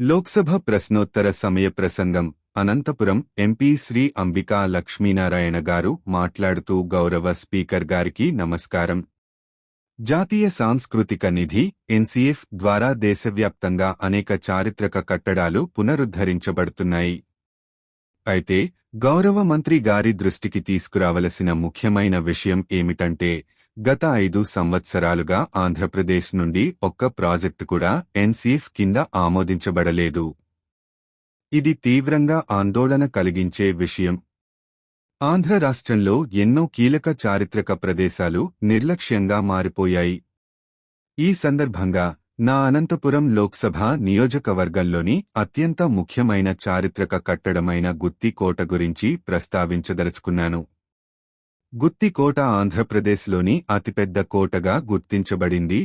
లోక్సభ ప్రశ్నోత్తర సమయ ప్రసంగం. అనంతపురం ఎంపీ శ్రీ అంబికా లక్ష్మీనారాయణ గారు మాట్లాడుతూ గౌరవ స్పీకర్ గారికి నమస్కారం. జాతీయ సాంస్కృతిక నిధి ఎన్సీఎఫ్ ద్వారా దేశవ్యాప్తంగా అనేక చారిత్రక కట్టడాలు పునరుద్ధరించబడుతున్నాయి. అయితే గౌరవ మంత్రి గారి దృష్టికి తీసుకురావలసిన ముఖ్యమైన విషయం ఏమిటంటే గత ఐదు సంవత్సరాలుగా ఆంధ్రప్రదేశ్ నుండి ఒక్క ప్రాజెక్టు కూడా ఎన్సీఎఫ్ కింద ఆమోదించబడలేదు. ఇది తీవ్రంగా ఆందోళన కలిగించే విషయం. ఆంధ్ర రాష్ట్రంలో ఎన్నో కీలక చారిత్రక ప్రదేశాలు నిర్లక్ష్యంగా మారిపోయాయి. ఈ సందర్భంగా నా అనంతపురం లోక్సభ నియోజకవర్గంలోని అత్యంత ముఖ్యమైన చారిత్రక కట్టడమైన గుత్తి కోట గురించి ప్రస్తావించదలుచుకున్నాను. గుత్తికోట ఆంధ్రప్రదేశ్లోని అతిపెద్ద కోటగా గుర్తించబడింది.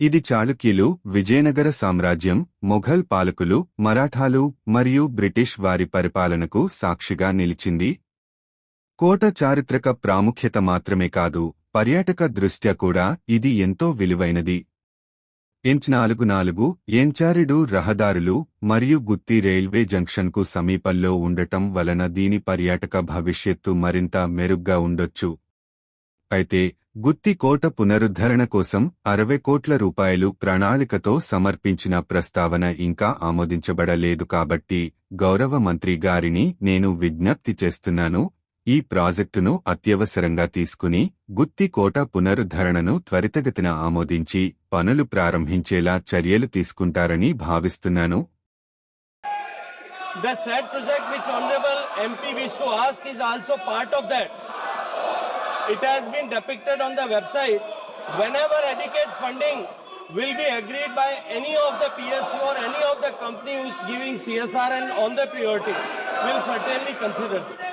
ఇది చాళుక్యులు విజయనగర సామ్రాజ్యం మొఘల్ పాలకులు మరాఠాలు మరియు బ్రిటిష్ వారి పరిపాలనకు సాక్షిగా నిలిచింది. కోట చారిత్రక ప్రాముఖ్యత మాత్రమే కాదు పర్యాటక దృష్ట్యా కూడా ఇది ఎంతో విలువైనది. ఇంచ్ నాలుగు నాలుగు ఎంచారిడు రహదారులు మరియు గుత్తి రైల్వే జంక్షన్కు సమీపంలో ఉండటం వలన దీని పర్యాటక భవిష్యత్తు మరింత మెరుగ్గా ఉండొచ్చు. అయితే గుత్తి కోట పునరుద్ధరణ కోసం అరవై కోట్ల రూపాయలు ప్రణాళికతో సమర్పించిన ప్రస్తావన ఇంకా ఆమోదించబడలేదు కాబట్టి గౌరవ మంత్రి గారిని నేను విజ్ఞప్తి చేస్తున్నాను ఈ ప్రాజెక్టును అత్యవసరంగా తీసుకుని గుత్తికోట పునరుద్ధరణను త్వరితగతిన ఆమోదించి పనులు ప్రారంభించేలా చర్యలు తీసుకుంటారని భావిస్తున్నాను The said project which Honorable MP wished to is also part of that. It has been depicted on the website. Whenever adequate funding will be agreed by any of the PSU or any of the company who is giving CSR and on the priority, we'll certainly consider it.